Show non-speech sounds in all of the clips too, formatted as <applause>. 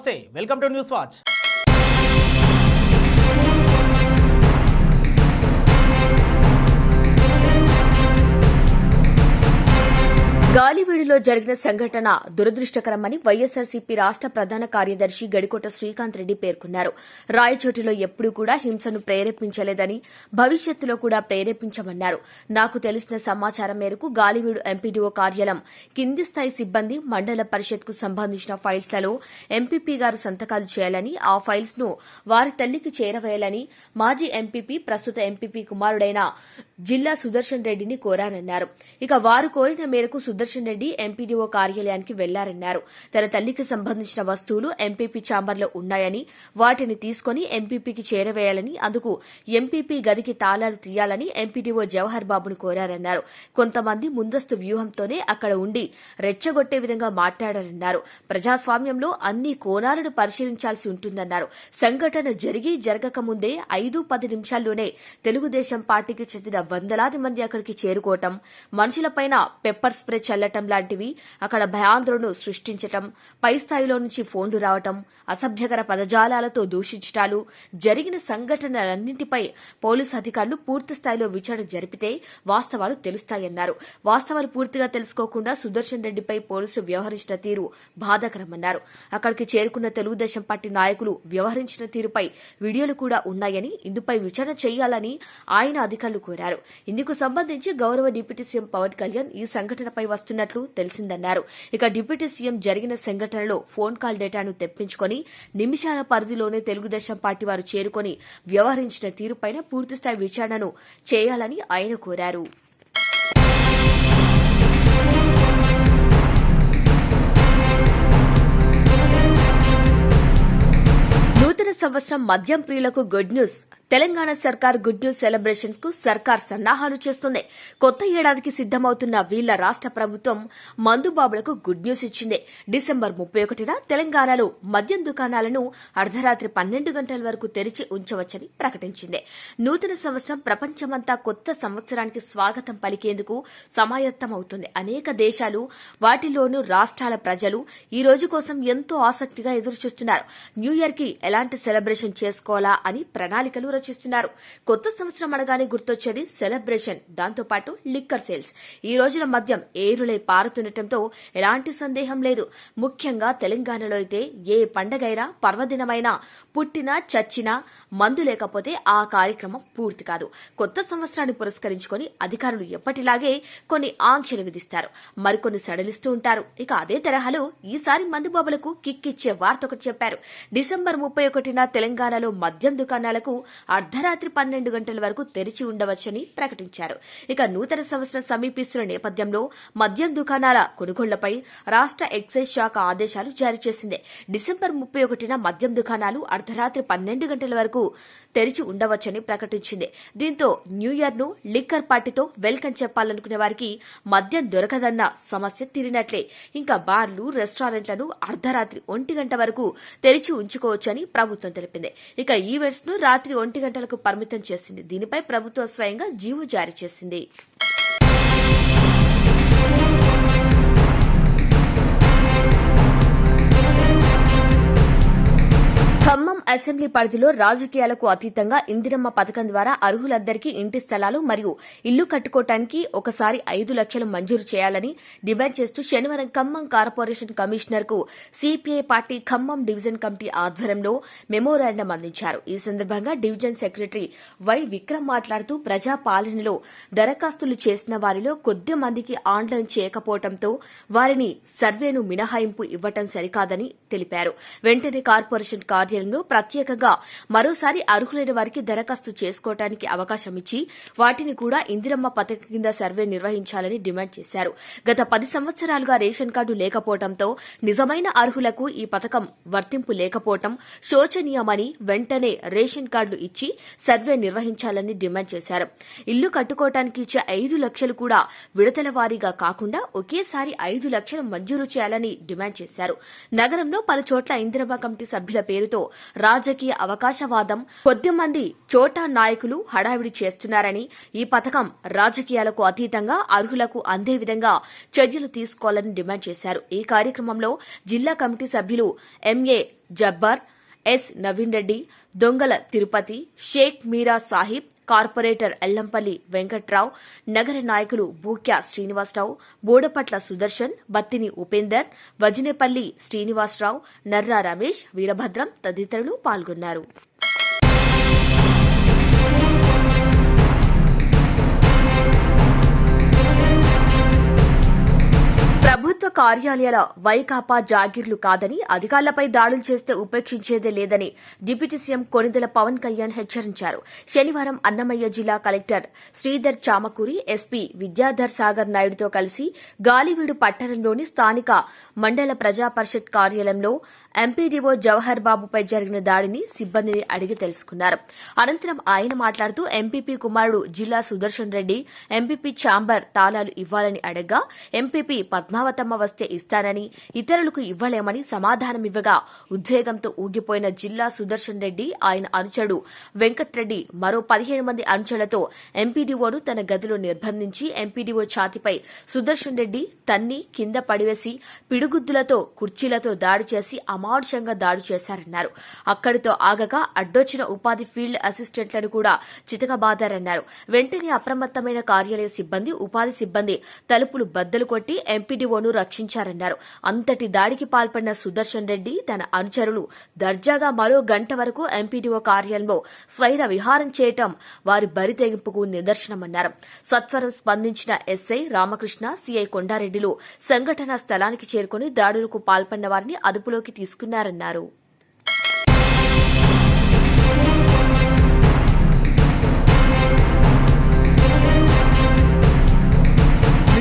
Namaste. Welcome to News Watch. గాలివీడులో జరిగిన సంఘటన దురదృష్టకరమని వైఎస్సార్సీపీ రాష్ట ప్రధాన కార్యదర్శి గడికోట శ్రీకాంత్ రెడ్డి పేర్కొన్నారు. రాయచోటిలో ఎప్పుడూ కూడా హింసను ప్రేరేపించలేదని భవిష్యత్తులో కూడా ప్రేరేపించమన్నారు. నాకు తెలిసిన సమాచారం మేరకు గాలివీడు ఎంపీడీఓ కార్యాలయం కింది స్థాయి సిబ్బంది మండల పరిషత్కు సంబంధించిన ఫైల్స్లలో ఎంపీపీ గారు సంతకాలు చేయాలని ఆ ఫైల్స్ను వారి తల్లికి చేరవేయాలని మాజీ ఎంపీపీ ప్రస్తుత ఎంపీపీ కుమారుడైన జిల్లా సుదర్శన్ రెడ్డిని కోరానన్నారు. ఇక వారు కోరిన మేరకు సుదర్శన్ రెడ్డి ఎంపీడీఓ కార్యాలయానికి వెళ్ళారన్నారు. తన తల్లికి సంబంధించిన వస్తువులు ఎంపీపీ ఛాంబర్లో ఉన్నాయని వాటిని తీసుకుని ఎంపీపీకి చేరవేయాలని అందుకు ఎంపీపీ గదికి తాళాలు తీయాలని ఎంపీడీఓ జవహర్ బాబును కోరారన్నారు. కొంతమంది ముందస్తు వ్యూహంతోనే అక్కడ ఉండి రెచ్చగొట్టే విధంగా మాట్లాడారన్నారు. ప్రజాస్వామ్యంలో అన్ని కోణాలను పరిశీలించాల్సి ఉంటుందన్నారు. సంఘటన జరిగి జరగక ముందే ఐదు పది నిమిషాల్లోనే తెలుగుదేశం పార్టీకి చెందిన వందలాది మంది అక్కడికి చేరుకోవటం మనుషులపైన పెప్పర్ స్ప్రే చల్లటం లాంటివి అక్కడ భయాందోళన సృష్టించటం పై స్థాయిలో నుంచి ఫోన్లు రావటం అసభ్యకర పదజాలాలతో దూషించటాలు జరిగిన సంఘటనలన్నింటిపై పోలీసు అధికారులు పూర్తి స్థాయిలో విచారణ జరిపితే వాస్తవాలు తెలుస్తాయన్నారు. వాస్తవాలు పూర్తిగా తెలుసుకోకుండా సుదర్శన్ రెడ్డిపై పోలీసులు వ్యవహరించిన తీరు బాధాకరమన్నారు. అక్కడికి చేరుకున్న తెలుగుదేశం పార్టీ నాయకులు వ్యవహరించిన తీరుపై వీడియోలు కూడా ఉన్నాయని ఇందుపై విచారణ చేయాలని ఆయన అధికారులు కోరారు. ఇందుకు సంబంధించి గౌరవ డిప్యూటీ సీఎం పవన్ కళ్యాణ్ ఈ సంఘటనపై వస్తున్నట్లు తెలిసిందన్నారు. ఇక డిప్యూటీ సీఎం జరిగిన సంఘటనలో ఫోన్ కాల్ డేటాను తెప్పించుకొని నిమిషాల పరిధిలోనే తెలుగుదేశం పార్టీ వారు చేరుకొని వ్యవహరించిన తీరుపైన పూర్తిస్థాయి విచారణను చేయాలని ఆయన కోరారు. సంవత్సరం మద్యం ప్రియులకు గుడ్ న్యూస్. తెలంగాణ సర్కార్ గుడ్ న్యూస్ సెలబ్రేషన్స్కు సర్కార్ సన్నాహాలు చేస్తుంది. కొత్త ఏడాదికి సిద్దమవుతున్న వీళ్ళ రాష్ట ప్రభుత్వం మందుబాబులకు గుడ్ న్యూస్ ఇచ్చింది. డిసెంబర్ ముప్పై ఒకటిన తెలంగాణలో మద్యం దుకాణాలను అర్ధరాత్రి పన్నెండు గంటల వరకు తెరిచి ఉంచవచ్చని ప్రకటించింది. నూతన సంవత్సరం ప్రపంచమంతా కొత్త సంవత్సరానికి స్వాగతం పలికేందుకు సమాయత్తమవుతుంది. అనేక దేశాలు వాటిలోనూ రాష్ట్రాల ప్రజలు ఈ రోజు కోసం ఎంతో ఆసక్తిగా ఎదురుచూస్తున్నారు. న్యూ ఇయర్కి ఎలాంటి సెలబ్రేషన్ చేసుకోవాలా అని ప్రణాళికలు రచిస్తున్నారు. కొత్త సంవత్సరం అనగానే గుర్తొచ్చేది సెలబ్రేషన్ దాంతోపాటు లిక్కర్ సేల్స్. ఈ రోజున మద్యం ఏరులై పారుతుండటంతో ఎలాంటి సందేహం లేదు. ముఖ్యంగా తెలంగాణలో అయితే ఏ పండగైనా పర్వదినమైనా పుట్టినా చచ్చినా మందు లేకపోతే ఆ కార్యక్రమం పూర్తి కాదు. కొత్త సంవత్సరాన్ని పురస్కరించుకొని అధికారులు ఎప్పటిలాగే కొన్ని ఆంక్షలు విధిస్తారు. మరికొన్ని సడలిస్తూ ఉంటారు. ఇక అదే తరహాలో ఈసారి మందుబాబులకు కిక్ ఇచ్చే వార్త ఒకటి చెప్పారు. డిసెంబర్ ముప్పై ఒకటిన తెలంగాణలో మద్యం దుకాణాలకు అర్ధరాత్రి పన్నెండు గంటల వరకు తెరిచి ఉండవచ్చని ప్రకటించారు. ఇక నూతన సంవత్సరం సమీపిస్తున్న నేపథ్యంలో మద్యం దుకాణాల కొనుగోళ్ళపై రాష్ట ఎక్సైజ్ శాఖ ఆదేశాలు జారీ చేసింది. డిసెంబర్ ముప్పై ఒకటిన మద్యం దుకాణాలు అర్ధరాత్రి పన్నెండు గంటల వరకు తెరిచి ఉండవచ్చని ప్రకటించింది. దీంతో న్యూ ఇయర్ను లిక్కర్ పార్టీతో వెల్కమ్ చెప్పాలనుకునే వారికి మద్యం దొరకదన్న సమస్య తీరినట్లే. ఇంకా బార్లు రెస్టారెంట్లను అర్ధరాత్రి ఒంటి గంట వరకు తెరిచి ఉంచుకోవచ్చని ప్రభుత్వం తెలిపింది. ఇక ఈవెంట్స్ను రాత్రి ఒంటి గంటలకు పరిమితం చేసింది. దీనిపై ప్రభుత్వం స్వయంగా జీవో జారీ చేసింది. ఖమ్మం అసెంబ్లీ పరిధిలో రాజకీయాలకు అతీతంగా ఇందిరమ్మ పథకం ద్వారా అర్హులందరికీ ఇంటి స్థలాలు మరియు ఇల్లు కట్టుకోవటానికి ఒకసారి ఐదు లక్షలు మంజూరు చేయాలని డిమాండ్ చేస్తూ శనివారం Khammam corporation కమిషనర్కు CPI party Khammam division committee ఆధ్వర్యంలో మెమోరాండం అందించారు. ఈ సందర్భంగా డివిజన్ సెక్రటరీ వై విక్రమ్ మాట్లాడుతూ ప్రజా పాలనలో దరఖాస్తులు చేసిన వారిలో కొద్ది మందికి ఆన్లైన్ చేయకపోవడంతో వారిని సర్వేను మినహాయింపు ఇవ్వటం సరికాదని తెలిపారు. వెంటనే కార్పొరేషన్ కార్యాలయంలో ప్రత్యేకంగా మరోసారి అర్హులైన వారికి దరఖాస్తు చేసుకోవటానికి అవకాశం ఇచ్చి వాటిని కూడా ఇందిరమ్మ పథకం కింద సర్వే నిర్వహించాలని డిమాండ్ చేశారు. గత పది సంవత్సరాలుగా రేషన్ కార్డు లేకపోవడంతో నిజమైన అర్హులకు ఈ పథకం వర్తింపు లేకపోవటం శోచనీయమని వెంటనే రేషన్ కార్డులు ఇచ్చి సర్వే నిర్వహించాలని డిమాండ్ చేశారు. ఇల్లు కట్టుకోవటానికి ఇచ్చే ఐదు లక్షలు కూడా విడతల వారీగా కాకుండా ఒకేసారి ఐదు లక్షలు మంజూరు చేయాలని డిమాండ్ చేశారు. నగరంలో పలు చోట్ల ఇందిరమ్మ కమిటీ సభ్యుల పేరుతో రాజకీయ అవకాశవాదం కొద్దిమంది చోటా నాయకులు హడావిడి చేస్తున్నారని ఈ పథకం రాజకీయాలకు అతీతంగా అర్హులకు అందే విధంగా చర్యలు తీసుకోవాలని డిమాండ్ చేశారు. ఈ కార్యక్రమంలో జిల్లా కమిటీ సభ్యులు MA Jabbar S Naveen Reddy Dongala Tirupati Shaik Meera Sahib corporator Ellampalli Venkatrao నగర నాయకులు బూక్యా శ్రీనివాసరావు బోడపట్ల సుదర్శన్ బత్తిని ఉపేందర్ వజినేపల్లి శ్రీనివాసరావు నర్రా రమేష్ వీరభద్రం తదితరులు పాల్గొన్నారు. కార్యాలయాల వైకాపా జాగీర్లు కాదని అధికారులపై దాడులు చేస్తే ఉపేక్షించేదే లేదని డిప్యూటీ సీఎం కొనిదెల పవన్ కళ్యాణ్ హెచ్చరించారు. శనివారం అన్నమయ్య జిల్లా కలెక్టర్ శ్రీధర్ చామకూరి ఎస్పీ విద్యాధర్ సాగర్ నాయుడుతో కలిసి గాలివీడు పట్టణంలోని స్థానిక మండల ప్రజా పరిషత్ కార్యాలయంలో ఎంపీడీఓ జవహర్ బాబుపై జరిగిన దాడిని సిబ్బందిని అడిగి తెలుసుకున్నారు. అనంతరం ఆయన మాట్లాడుతూ ఎంపీపీ కుమారుడు జిల్లా సుదర్శన్ రెడ్డి ఎంపీపీ ఛాంబర్ తాళాలు ఇవ్వాలని అడగ్గా ఎంపీపీ పద్మావతమ్మ వస్తే ఇస్తానని ఇతరులకు ఇవ్వలేమని సమాధానమివ్వగా ఉద్వేగంతో ఊగిపోయిన జిల్లా సుదర్శన్ రెడ్డి ఆయన అనుచరుడు వెంకట్రెడ్డి మరో పదిహేను మంది అనుచరులతో ఎంపీడీఓను తన గదిలో నిర్బంధించి ఎంపీడీఓ ఛాతిపై సుదర్శన్ రెడ్డి తన్ని కింద పడివేసి పిడుగుద్దులతో కుర్చీలతో దాడి చేసి అమానుషంగా దాడి చేశారన్నారు. అక్కడితో ఆగగా అడ్డొచ్చిన ఉపాధి ఫీల్డ్ అసిస్టెంట్లను కూడా చితకబాదారన్నారు వెంటనే అప్రమత్తమైన కార్యాలయ సిబ్బంది ఉపాధి సిబ్బంది తలుపులు బద్దలు కొట్టి ఎంపీడీఓను రక్షించారన్నారు. అంతటి దాడికి పాల్పడిన సుదర్శన్ రెడ్డి తన అనుచరులు దర్జాగా మరో గంట వరకు ఎంపీడీఓ కార్యాలయంలో స్వైర విహారం చేయటం వారి బరితెగింపుకు నిదర్శనమన్నారు. సత్వరం స్పందించిన ఎస్ఐ రామకృష్ణ సిఐ కొండారెడ్డిలు సంఘటనా స్థలానికి చేరుకుని దాడులకు పాల్పడిన వారిని అదుపులోకి తీసుకున్నారన్నారు.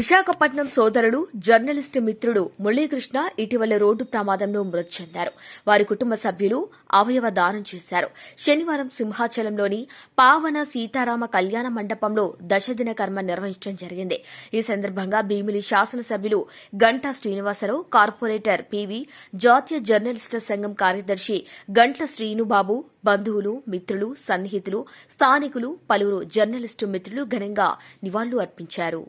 విశాఖపట్నం సోదరుడు జర్నలిస్ట్ మిత్రుడు మురళీకృష్ణ ఇటీవల రోడ్డు ప్రమాదంలో మృతి చెందారు. వారి కుటుంబ సభ్యులు అవయవ దానం చేశారు. శనివారం సింహాచలంలోని పావన సీతారామ కళ్యాణ మండపంలో దశదిన కర్మ నిర్వహించడం జరిగింది. ఈ సందర్భంగా భీమిలి శాసనసభ్యులు గంటా శ్రీనివాసరావు కార్పొరేటర్ పివి జాతీయ జర్నలిస్టుల సంఘం కార్యదర్శి గంట్ల శ్రీనుబాబు బంధువులు మిత్రులు సన్నిహితులు స్థానికులు పలువురు జర్నలిస్టు మిత్రులు ఘనంగా నివాళులు అర్పించారు.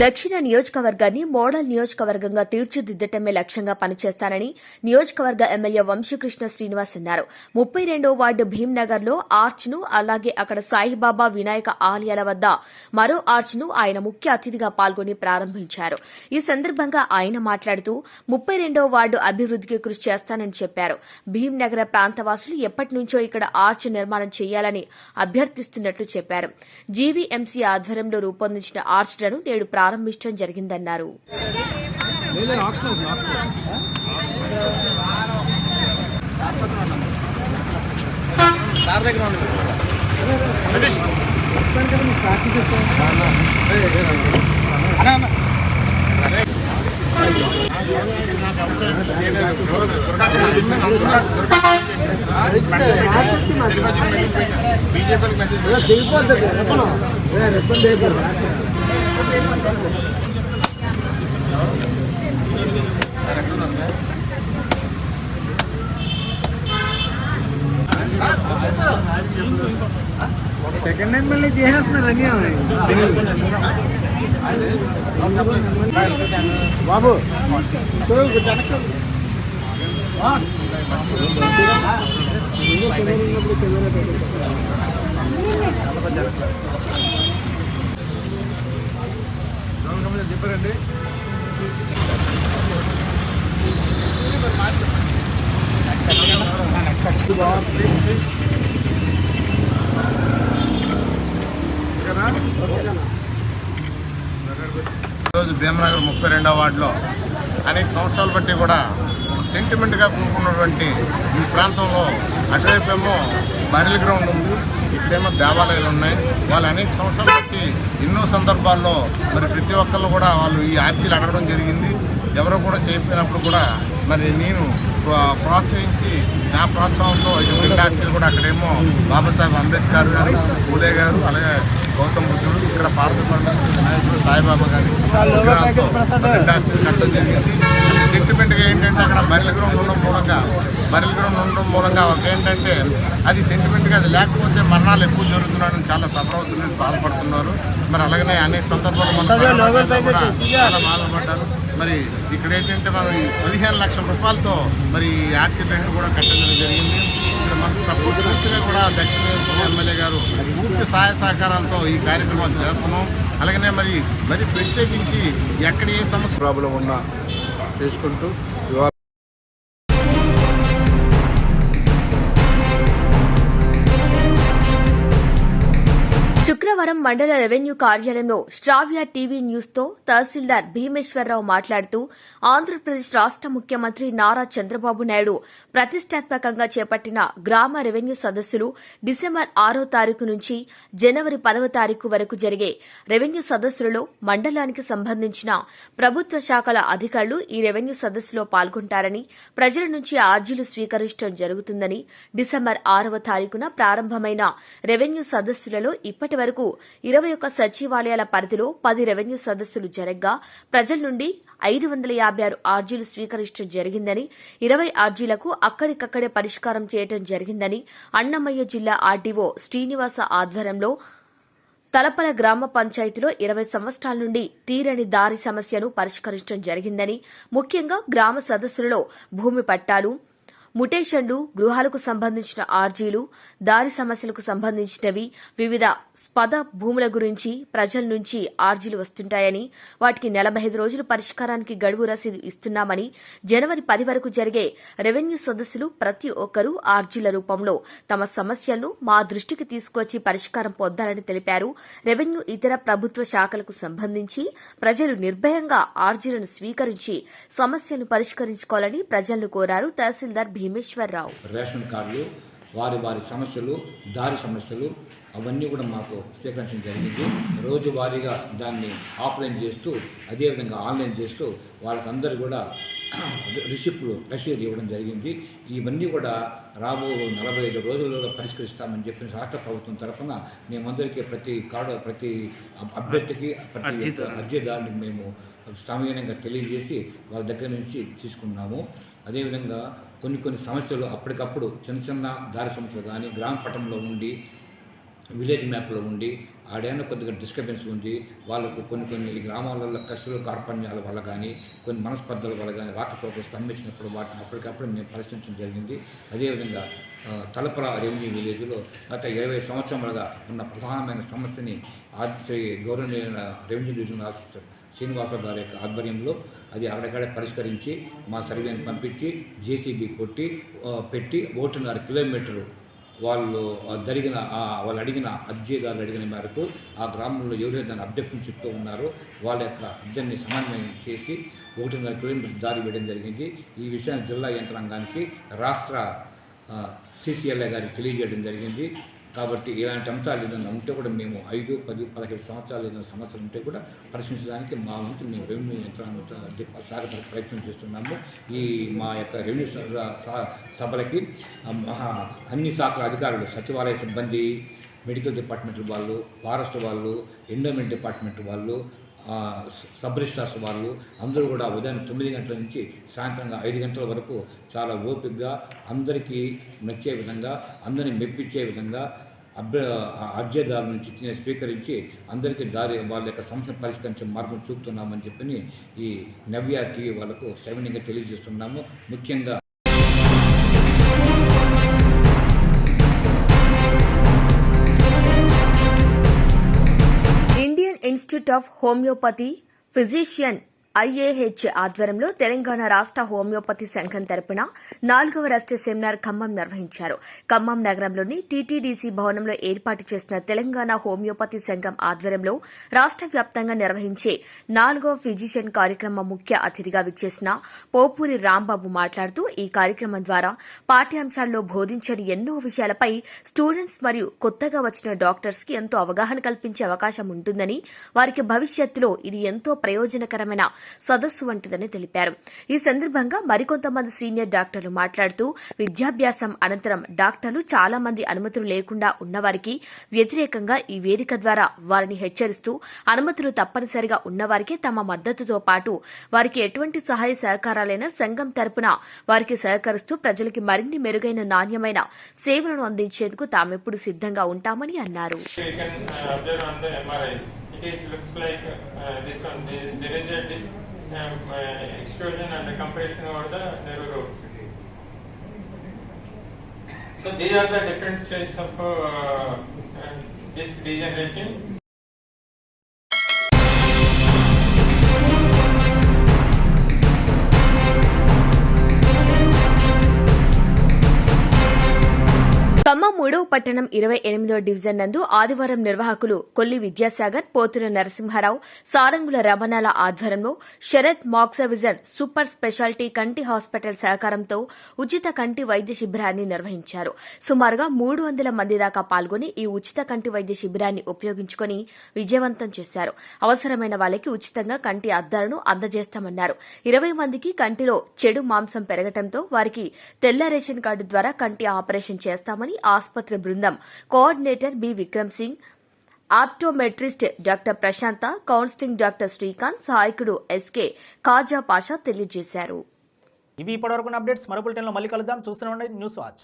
దక్షిణ నియోజకవర్గాన్ని మోడల్ నియోజకవర్గంగా తీర్చిదిద్దటమే లక్ష్యంగా పనిచేస్తానని నియోజకవర్గ ఎమ్మెల్యే వంశీకృష్ణ శ్రీనివాస్ అన్నారు. ముప్పై రెండో వార్డు భీంనగర్లో ఆర్చ్ను అలాగే అక్కడ సాయిబాబా వినాయక ఆలయాల వద్ద మరో ఆర్చ్ను ఆయన ముఖ్య అతిథిగా పాల్గొని ప్రారంభించారు. ఈ సందర్భంగా ఆయన మాట్లాడుతూ ముప్పై రెండో వార్డు అభివృద్దికి కృషి చేస్తానని చెప్పారు. భీంనగర ప్రాంతవాసులు ఎప్పటి నుంచో ఇక్కడ ఆర్చ్ నిర్మాణం చేయాలని అభ్యర్థిస్తున్నట్లు చెప్పారు. జీవీఎంసీ ఆధ్వర్యంలో రూపొందించిన ఆర్చ్లను నేడు ప్రారంభించడం జరిగిందన్నారు. బీజేపీ సెకండ్ టైం మళ్ళీ చేసేస్తున్నారు అన్నీ బాబు చెప్పారండి భీమనగర్ ముప్పై రెండవ వార్డులో అనేక సంవత్సరాలు బట్టి కూడా ఒక సెంటిమెంట్గా కూడుకున్నటువంటి ఈ ప్రాంతంలో అటువైపు ఏమో బరిల్ గ్రౌండ్ ఉంది ఇక్కడేమో దేవాలయాలు ఉన్నాయి. వాళ్ళు అనేక సంవత్సరాలు బట్టి ఎన్నో సందర్భాల్లో మరి ప్రతి ఒక్కళ్ళు కూడా వాళ్ళు ఈ ఆర్చీలు అడగడం జరిగింది. ఎవరో కూడా చేయకపోయినప్పుడు కూడా మరి నేను ప్రోత్సహించి నా ప్రోత్సాహంతో ఇటువంటి ఆర్చీలు కూడా అక్కడేమో బాబాసాహెబ్ అంబేద్కర్ గారు పూలే గారు అలాగే గౌతమ్ బుద్ధుడు ఇక్కడ పార్వతి పరమేశ్వర వినాయకుడు సాయిబాబా గారి విగ్రహాలతో కట్టడం జరిగింది. సెంటిమెంట్గా ఏంటంటే అక్కడ బరిల గ్రౌండ్ ఉండడం మూలంగా బరిల గ్రౌండ్ ఉండడం మూలంగా వాళ్ళకి ఏంటంటే అది సెంటిమెంట్గా అది లేకపోతే మరణాలు ఎక్కువ జరుగుతున్నాయని చాలా సఫర్ అవుతున్నారు బాధపడుతున్నారు. మరి అలాగనే అనేక సందర్భాలు మన కూడా చాలా బాధపడ్డారు. మరి ఇక్కడ ఏంటంటే మనం పదిహేను లక్షల రూపాయలతో మరి యాక్సిడెంట్ కూడా కట్టడం జరిగింది. ఇక్కడ మనకు సపోర్ట్ కూడా దక్షిణ ఎమ్మెల్యే గారు పూర్తి సహాయ సహకారాలతో ఈ కార్యక్రమాలు చేస్తున్నాం. అలాగనే మరి మరి ప్రత్యేకించి ఎక్కడ ఏ సమస్య ప్రాబ్లం ఉన్నా చేసుకుంటూ మండల రెవెన్యూ కార్యాలయంలో శ్రావ్య టీవీ న్యూస్తో తహసీల్దార్ భీమేశ్వరరావు మాట్లాడుతూ ఆంధ్రప్రదేశ్ రాష్ట ముఖ్యమంత్రి నారా చంద్రబాబు నాయుడు ప్రతిష్టాత్మకంగా చేపట్టిన గ్రామ రెవెన్యూ సదస్సులు డిసెంబర్ ఆరో తారీఖు నుంచి జనవరి పదవ తారీఖు వరకు జరిగే రెవెన్యూ సదస్సులలో మండలానికి సంబంధించిన ప్రభుత్వ శాఖల అధికారులు ఈ రెవెన్యూ సదస్సులో పాల్గొంటారని ప్రజల నుంచి ఆర్జీలు స్వీకరించడం జరుగుతుందని డిసెంబర్ ఆరవ తారీఖున ప్రారంభమైన రెవెన్యూ సదస్సులలో ఇప్పటి వరకు ఇరవై ఒక్క సచివాలయాల పరిధిలో పది రెవెన్యూ సదస్సులు జరగ్గా ప్రజల నుండి ఐదు వందల యాభై ఆరు ఆర్జీలు స్వీకరించడం జరిగిందని ఇరవై ఆర్జీలకు అక్కడికక్కడే పరిష్కారం చేయడం జరిగిందని అన్నమయ్య జిల్లా ఆర్డీఓ శ్రీనివాస ఆధ్వర్యంలో తలపల గ్రామ పంచాయతీలో ఇరవై సంవత్సరాల నుండి తీరని దారి సమస్యను పరిష్కరించడం జరిగిందని ముఖ్యంగా గ్రామ సదస్సులలో భూమి పట్టాలు ముటేషన్లు గృహాలకు సంబంధించిన ఆర్జీలు దారి సమస్యలకు సంబంధించినవి వివిధ స్పద భూముల గురించి ప్రజల నుంచి ఆర్జీలు వస్తుంటాయని వాటికి నలభై ఐదు రోజులు పరిష్కారానికి గడువు రసీదు ఇస్తున్నామని జనవరి పది వరకు జరిగే రెవెన్యూ సదస్సులు ప్రతి ఒక్కరూ ఆర్జీల రూపంలో తమ సమస్యలను మా దృష్టికి తీసుకొచ్చి పరిష్కారం పొందాలని తెలిపారు. రెవెన్యూ ఇతర ప్రభుత్వ శాఖలకు సంబంధించి ప్రజలు నిర్భయంగా ఆర్జీలను స్వీకరించి సమస్యను పరిష్కరించుకోవాలని ప్రజలను కోరారు తహసీల్దార్ భీమేశ్వరరావు. రేషన్ కార్డులు వారి వారి సమస్యలు దారి సమస్యలు అవన్నీ కూడా మాకు స్వీకరించడం జరిగింది. రోజువారీగా దాన్ని ఆఫ్లైన్ చేస్తూ అదేవిధంగా ఆన్లైన్ చేస్తూ వాళ్ళకందరూ కూడా <clears throat> రిసిప్ట్లు రసీదు ఇవ్వడం జరిగింది. ఇవన్నీ కూడా రాబో నలభై ఐదు రోజుల్లో పరిష్కరిస్తామని చెప్పిన రాష్ట్ర ప్రభుత్వం తరఫున మేమందరికీ ప్రతి కార్డు ప్రతి అభ్యర్థికి ప్రతి అర్జీదారునికి మేము సమయంగా తెలియజేసి వాళ్ళ దగ్గర నుంచి తీసుకున్నాము. అదేవిధంగా కొన్ని కొన్ని సమస్యలు అప్పటికప్పుడు చిన్న చిన్న దారి సమస్యలు కానీ గ్రామ పట్టణంలో ఉండి విలేజ్ మ్యాప్లో ఉండి ఆడేమో కొద్దిగా డిస్టర్బెన్స్ ఉంది వాళ్ళకు కొన్ని కొన్ని గ్రామాలలో కష్టలు కార్పణ్యాల వల్ల కానీ కొన్ని మనస్పర్ధల వల్ల కానీ వాకపోకలు స్తంభించినప్పుడు వాటిని అప్పటికప్పుడు మేము పరిశీలించడం జరిగింది. అదేవిధంగా తలపల రెవెన్యూ విలేజ్లో గత ఇరవై సంవత్సరాలుగా ఉన్న ప్రధానమైన సమస్యని ఆర్చి గౌరవనీయ రెవెన్యూ డివిజన్ ఆఫీసర్ శ్రీనివాసరావు గారి యొక్క ఆధ్వర్యంలో అది అక్కడక్కడే పరిష్కరించి మా సర్వేని పంపించి జేసీబీ కొట్టి పెట్టి ఒకటిన్నర కిలోమీటరు వాళ్ళు జరిగిన వాళ్ళు అడిగిన అర్జీదారులు అడిగిన మేరకు ఆ గ్రామంలో ఎవరైతే దాన్ని అబ్జెక్షన్ చెప్తూ ఉన్నారో వాళ్ళ యొక్క ఇద్దరిని సమన్వయం చేసి ఒకటిన్నర కిలోమీటర్ దారి వేయడం జరిగింది. ఈ విషయాన్ని జిల్లా యంత్రాంగానికి రాష్ట్ర సిసిఎల్ఏ గారికి తెలియజేయడం జరిగింది. కాబట్టి ఇలాంటి అంశాలు ఏదైనా ఉంటే కూడా మేము ఐదు పది పదహైదు సంవత్సరాలు ఏదైనా సమస్యలు ఉంటే కూడా పరిశీలించడానికి మా వంతు మేము రెవెన్యూ యంత్రాంగంతో డి- ప్రయత్నం చేస్తున్నాము. ఈ మా యొక్క రెవెన్యూ స- స- సభలకి మహా అన్ని శాఖల అధికారులు సచివాలయ సిబ్బంది మెడికల్ డిపార్ట్మెంట్ వాళ్ళు ఫారెస్ట్ వాళ్ళు ఎండోమెంట్ డిపార్ట్మెంట్ వాళ్ళు సబ్ రిజిస్ట్రార్స్ వాళ్ళు అందరూ కూడా ఉదయం తొమ్మిది గంటల నుంచి సాయంత్రంగా ఐదు గంటల వరకు చాలా ఓపికగా అందరికీ నచ్చే విధంగా అందరిని మెప్పించే విధంగా అభ్య అర్జీదారుల నుంచి స్వీకరించి అందరికీ దారి వాళ్ళ యొక్క సమస్యను పరిష్కరించే మార్గం చూపుతున్నామని చెప్పని ఈ నవ్య టీవీ వాళ్ళకు సవినీయంగా తెలియజేస్తున్నాము. ముఖ్యంగా Indian Institute of Homeopathy Physician IAH ఆధ్వర్యంలో తెలంగాణ రాష్ట హోమియోపతి సంఘం తరపున నాలుగవ రాష్ట సెమినార్ ఖమ్మం నిర్వహించారు. ఖమ్మం నగరంలోని టీటీడీసీ భవనంలో ఏర్పాటు చేసిన తెలంగాణ హోమియోపతి సంఘం ఆధ్వర్యంలో రాష్ట వ్యాప్తంగా నిర్వహించే నాలుగవ ఫిజిషియన్ కార్యక్రమం ముఖ్య అతిథిగా విచ్చేసిన పోపూరి రాంబాబు మాట్లాడుతూ ఈ కార్యక్రమం ద్వారా పాఠ్యాంశాల్లో బోధించని ఎన్నో విషయాలపై స్టూడెంట్స్ మరియు కొత్తగా వచ్చిన డాక్టర్స్కి ఎంతో అవగాహన కల్పించే అవకాశం ఉంటుందని వారికి భవిష్యత్తులో ఇది ఎంతో ప్రయోజనకరమైన సదస్సు వంటిదని తెలిపారు. ఈ సందర్భంగా మరికొంతమంది సీనియర్ డాక్టర్లు మాట్లాడుతూ విద్యాభ్యాసం అనంతరం డాక్టర్లు చాలా మంది అనుమతులు లేకుండా ఉన్నవారికి వ్యతిరేకంగా ఈ వేదిక ద్వారా వారిని హెచ్చరిస్తూ అనుమతులు తప్పనిసరిగా ఉన్నవారికి తమ మద్దతుతో పాటు వారికి ఎటువంటి సహాయ సహకారాలైనా సంఘం తరపున వారికి సహకరిస్తూ ప్రజలకి మరిన్ని మెరుగైన నాణ్యమైన సేవలను అందించేందుకు తామెప్పుడు సిద్ధంగా ఉంటామని అన్నారు. Uh. It is looks like uh, this one. There is a disc um, uh, extrusion and a compression over the narrow roots. So these are the different stages of uh, uh, disc degeneration. పొడవు పట్టణం ఇరవై ఎనిమిదో division నందు ఆదివారం నిర్వాహకులు కొల్లి విద్యాసాగర్ పోతుల నరసింహారావు సారంగుల రమణాల ఆధ్వర్యంలో Sharath Maxivision super speciality కంటి hospital సహకారంతో ఉచిత కంటి వైద్య శిబిరాన్ని నిర్వహించారు. సుమారుగా మూడు వందల మంది దాకా పాల్గొని ఈ ఉచిత కంటి వైద్య శిబిరాన్ని ఉపయోగించుకుని విజయవంతం చేశారు. అవసరమైన వాళ్ళకి ఉచితంగా కంటి అద్దాలను అందజేస్తామన్నారు. ఇరవై మందికి కంటిలో చెడు మాంసం పెరగటంతో వారికి తెల్ల రేషన్ కార్డు ద్వారా కంటి ఆపరేషన్ చేస్తామని ఆస్పత్రి బృందం coordinator B Vikram Singh optometrist doctor Prashanta counselling doctor Srikanth సహాయకుడు ఎస్కే కాజా పాషా తెలియజేశారు. ఇవి ఇప్పటివరకు అప్డేట్స్. మరో బులెటిన్లో మళ్ళీ కలుద్దాం. చూస్తూనే ఉండండి. News Watch.